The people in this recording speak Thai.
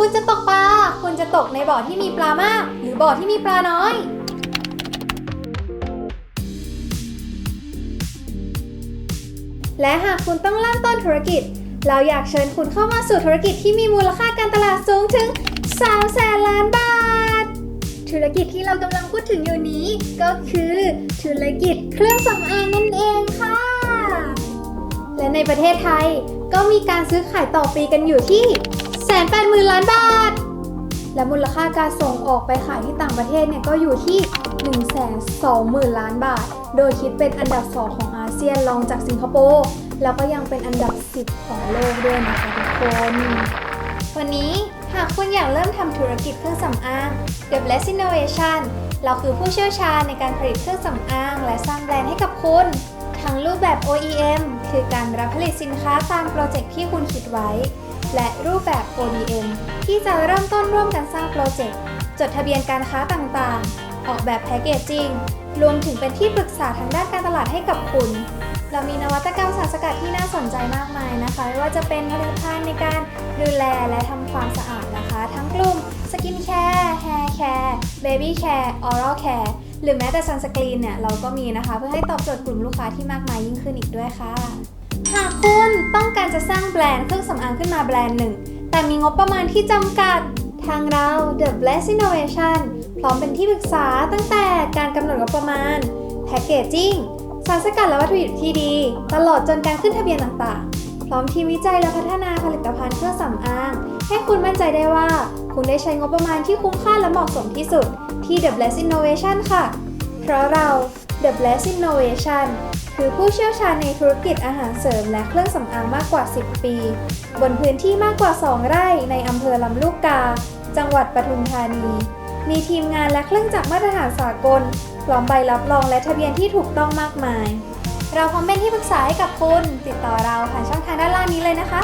คุณจะตกปลา คุณจะตกในบ่อที่มีปลามาก หรือบ่อที่มีปลาน้อย และหากคุณต้องเริ่มต้นธุรกิจ เราอยากเชิญคุณเข้ามาสู่ธุรกิจที่มีมูลค่าการตลาดสูงถึง3แสนล้านบาท ธุรกิจที่เรากำลังพูดถึงอยู่นี้ก็คือ ธุรกิจเครื่องสำอางนั่นเองค่ะ และในประเทศไทยก็มีการซื้อขายต่อปีกันอยู่ที่ นแปดหมื่นล้านบาท และมูลค่าการส่งออกไปขายที่ต่างประเทศเนี่ยก็อยู่ที่1นึ่งแสนสองหมื่นล้านบาท โดยคิดเป็นอันดับ 2 ของอาเซียนรองจากสิงคโปร์แล้วก็ยังเป็นอันดับ 10 ของโลกด้วยนะคะทุกคน วันนี้หากคุณอยากเริ่มทำธุรกิจเครื่องสำอาง The Bless Innovation เราคือผู้เชี่ยวชาญในการผลิตเครื่องสำอาง และสร้างแบรนด์ให้กับคุณ ทั้งรูปแบบ OEM คือการรับผลิตสินค้าตามโปรเจกต์ที่คุณคิดไว้ และรูปแบบ ODM ที่จะเริ่มต้นร่วมกันสร้างโปรเจกต์ จดทะเบียนการค้าต่างๆ ออกแบบแพคเกจจิ้ง รวมถึงเป็นที่ปรึกษาทางด้านการตลาดให้กับคุณ เรามีนวัตกรรมสารสกัดที่น่าสนใจมากมายนะคะไม่ว่าจะเป็นผลิตภัณฑ์ในการดูแลและทำความสะอาดนะคะ ทั้งกลุ่มสกินแคร์แฮร์แคร์เบบี้แคร์ออรัลแคร์หรือแม้แต่ซันสกรีนเนี่ยเราก็มีนะคะ เพื่อให้ตอบโจทย์กลุ่มลูกค้าที่มากมายยิ่งขึ้นอีกด้วยค่ะ หากคุณต้องการจะสร้างแบรนด์เครื่องสำอางขึ้นมาแบรนด์หนึ่ง แต่มีงบประมาณที่จำกัด ทางเรา The Bless Innovation พร้อมเป็นที่ปรึกษาตั้งแต่การกำหนดงบประมาณ แพคเกจจิ้ง สารสกัดและวัตถุดิบที่ดี ตลอดจนการขึ้นทะเบียนต่างๆ พร้อมทีมวิจัยและพัฒนาผลิตภัณฑ์เครื่องสำอาง ให้คุณมั่นใจได้ว่า คุณได้ใช้งบประมาณที่คุ้มค่าและเหมาะสมที่สุดที่ The Bless Innovation ค่ะ เพราะเรา The Bless Innovation คือผู้เชี่ยวชาญในธุรกิจอาหารเสริมและเครื่องสำอางมากกว่า 10 ปี บนพื้นที่มากกว่า 2 ไร่ในอำเภอลำลูกกา จังหวัดปทุมธานี มีทีมงานและเครื่องจักรมาตรฐานสากลพร้อมใบรับรองและทะเบียนที่ถูกต้องมากมาย เราพร้อมเป็นที่ปรึกษาให้กับคุณ ติดต่อเราผ่านช่องทางด้านล่างนี้เลยนะคะ